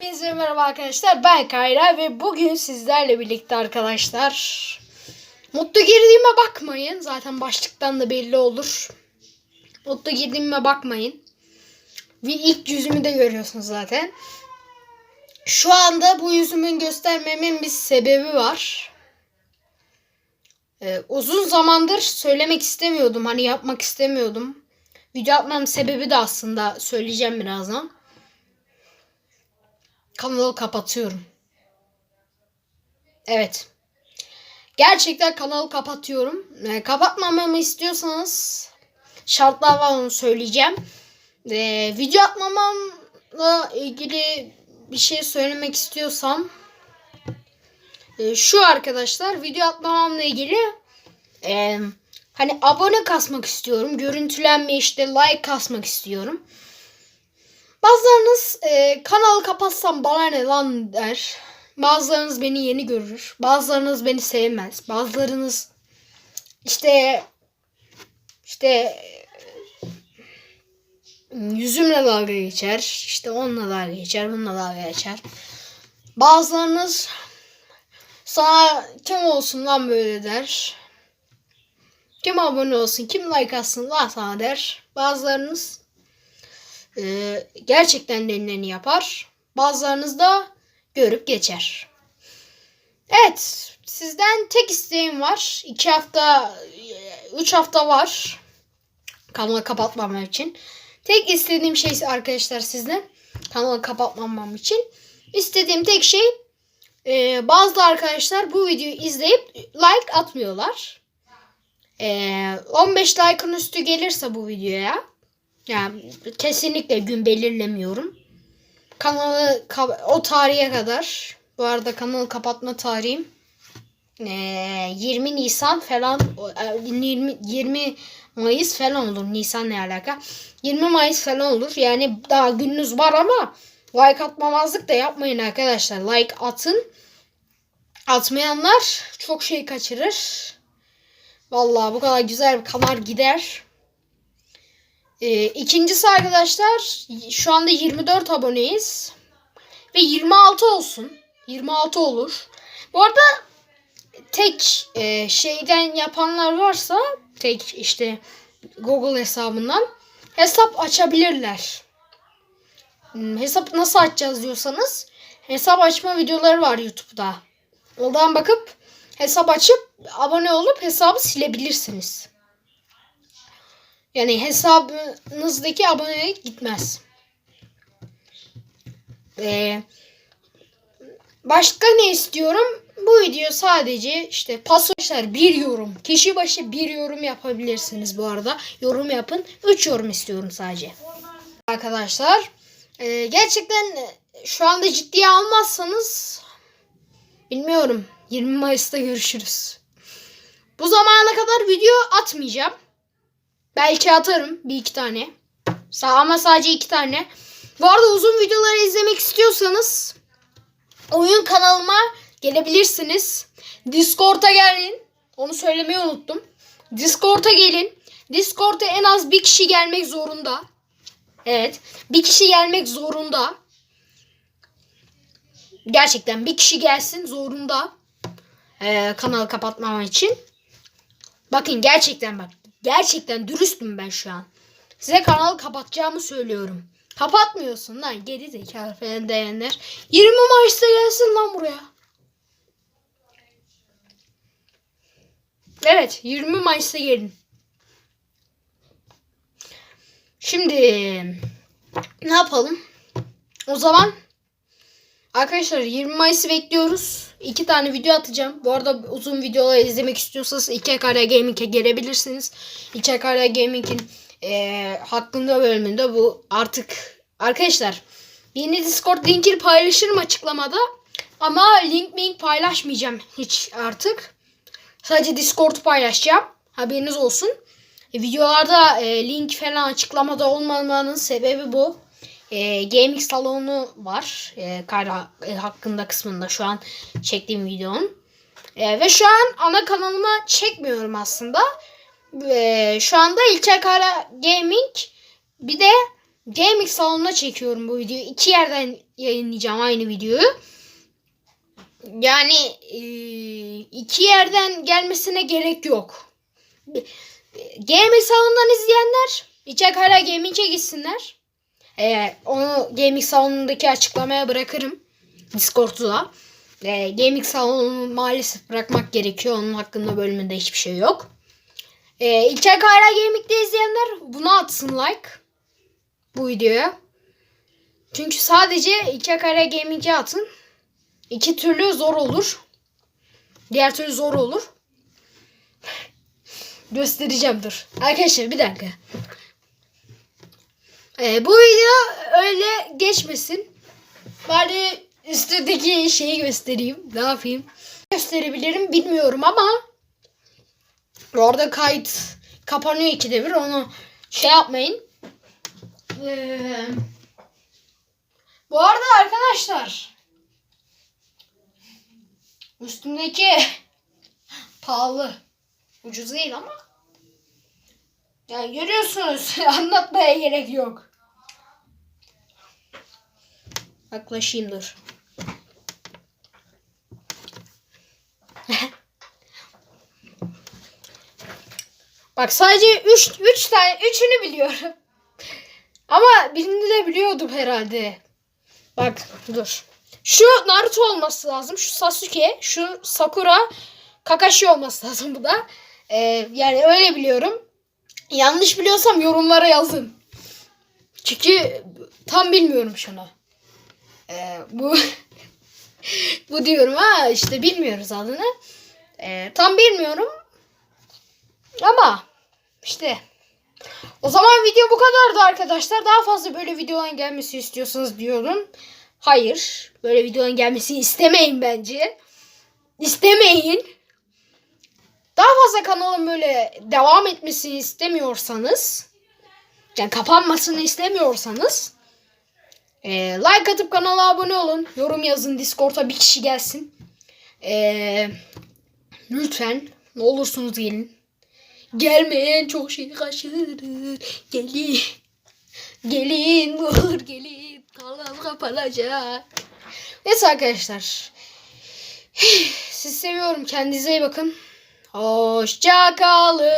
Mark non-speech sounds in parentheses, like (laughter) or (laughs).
Hepinize merhaba arkadaşlar ben Kayra ve bugün sizlerle birlikte arkadaşlar. Mutlu girdiğime bakmayın zaten başlıktan da belli olur. Mutlu girdiğime bakmayın. Ve ilk yüzümü de görüyorsunuz zaten. Şu anda bu yüzümün göstermemin bir sebebi var. Ee, Uzun zamandır söylemek istemiyordum hani yapmak istemiyordum. Video atmam sebebi de aslında söyleyeceğim birazdan kanalı kapatıyorum. Evet. Gerçekten kanalı kapatıyorum. E, kapatmamamı istiyorsanız şartlar var onu söyleyeceğim. E, video atmamamla ilgili bir şey söylemek istiyorsam e, şu arkadaşlar video atmamamla ilgili e, hani abone kasmak istiyorum. Görüntülenme işte like kasmak istiyorum. E, kanalı kapatsam bana ne lan der. Bazılarınız beni yeni görür. Bazılarınız beni sevmez. Bazılarınız işte işte yüzümle dalga geçer. İşte onunla dalga geçer. Bununla dalga geçer. Bazılarınız sana kim olsun lan böyle der. Kim abone olsun, kim like atsın lan sana der. Bazılarınız ee, gerçekten denileni yapar. Bazılarınız da görüp geçer. Evet. Sizden tek isteğim var. İki hafta, üç hafta var. Kanalı kapatmamam için. Tek istediğim şey arkadaşlar sizden. Kanalı kapatmamam için. İstediğim tek şey e, bazı arkadaşlar bu videoyu izleyip like atmıyorlar. E, 15 like'ın üstü gelirse bu videoya yani kesinlikle gün belirlemiyorum. Kanalı o tarihe kadar. Bu arada kanalı kapatma tarihim 20 Nisan falan 20, 20 Mayıs falan olur. Nisan ne alaka? 20 Mayıs falan olur. Yani daha gününüz var ama like atmamazlık da yapmayın arkadaşlar. Like atın. Atmayanlar çok şey kaçırır. Vallahi bu kadar güzel bir kanal gider. Ee, ikincisi arkadaşlar şu anda 24 aboneyiz. Ve 26 olsun. 26 olur. Bu arada tek e, şeyden yapanlar varsa tek işte Google hesabından hesap açabilirler. Hmm, hesap nasıl açacağız diyorsanız hesap açma videoları var YouTube'da. Oradan bakıp hesap açıp abone olup hesabı silebilirsiniz. Yani hesabınızdaki abonelik gitmez. Ee, başka ne istiyorum? Bu video sadece işte pasajlar bir yorum. Kişi başı bir yorum yapabilirsiniz bu arada. Yorum yapın. 3 yorum istiyorum sadece. Arkadaşlar e, gerçekten şu anda ciddiye almazsanız bilmiyorum 20 Mayıs'ta görüşürüz. Bu zamana kadar video atmayacağım. Belki atarım bir iki tane. Ama sadece iki tane. Bu arada uzun videoları izlemek istiyorsanız oyun kanalıma gelebilirsiniz. Discord'a gelin. Onu söylemeyi unuttum. Discord'a gelin. Discord'a en az bir kişi gelmek zorunda. Evet. Bir kişi gelmek zorunda. Gerçekten bir kişi gelsin zorunda. Ee, kanalı kapatmam için. Bakın gerçekten bak Gerçekten dürüstüm ben şu an. Size kanalı kapatacağımı söylüyorum. Kapatmıyorsun lan geri zekalı falan diyenler. 20 Mayıs'ta gelsin lan buraya. Evet 20 Mayıs'ta gelin. Şimdi ne yapalım? O zaman Arkadaşlar 20 Mayıs'ı bekliyoruz. İki tane video atacağım. Bu arada uzun videoları izlemek istiyorsanız 2KR Gaming'e gelebilirsiniz. 2KR Gaming'in e, hakkında bölümünde bu artık arkadaşlar yeni Discord linkini paylaşırım açıklamada. Ama link link paylaşmayacağım hiç artık. Sadece Discord paylaşacağım. Haberiniz olsun. E, videolarda e, link falan açıklamada olmamanın sebebi bu e, gaming salonu var. E, kar e, hakkında kısmında şu an çektiğim videonun. E, ve şu an ana kanalıma çekmiyorum aslında. E, şu anda İlker Kara Gaming bir de gaming salonuna çekiyorum bu videoyu. İki yerden yayınlayacağım aynı videoyu. Yani e, iki yerden gelmesine gerek yok. Gaming salonundan izleyenler İçek hala gaming'e gitsinler. Ee, onu gaming salonundaki açıklamaya bırakırım. Discord'da. Ee, gaming salonunu maalesef bırakmak gerekiyor. Onun hakkında bölümünde hiçbir şey yok. Ee, İlker Kayra Gaming'de izleyenler buna atsın like. Bu videoya. Çünkü sadece İlker Kayra Gaming'e atın. İki türlü zor olur. Diğer türlü zor olur. (laughs) Göstereceğim dur. Arkadaşlar bir dakika. Ee, bu video öyle geçmesin. Bari üstteki şeyi göstereyim. Ne yapayım? Gösterebilirim bilmiyorum ama orada kayıt kapanıyor ikide bir. Onu şey yapmayın. Ee, bu arada arkadaşlar üstümdeki (laughs) pahalı. Ucuz değil ama yani görüyorsunuz (laughs) anlatmaya gerek yok. Yaklaşayım dur. (laughs) Bak sadece 3 3 tane üçünü biliyorum. (laughs) Ama birini de biliyordum herhalde. Bak dur. Şu Naruto olması lazım. Şu Sasuke, şu Sakura, Kakashi olması lazım bu da. Ee, yani öyle biliyorum. Yanlış biliyorsam yorumlara yazın. Çünkü tam bilmiyorum şunu. Ee, bu (laughs) bu diyorum ha işte bilmiyoruz adını. Ee, tam bilmiyorum. Ama işte o zaman video bu kadardı arkadaşlar. Daha fazla böyle videoların gelmesi istiyorsanız diyorum. Hayır. Böyle videoların gelmesini istemeyin bence. İstemeyin. Daha fazla kanalın böyle devam etmesini istemiyorsanız yani kapanmasını istemiyorsanız e, like atıp kanala abone olun. Yorum yazın. Discord'a bir kişi gelsin. E, lütfen ne olursunuz gelin. Gelmeyen çok şey kaçırır. Gelin. Gelin olur gelin. Kanal kapanacak. Neyse arkadaşlar. (sighs) Sizi seviyorum. Kendinize iyi bakın. Hoşça kalın.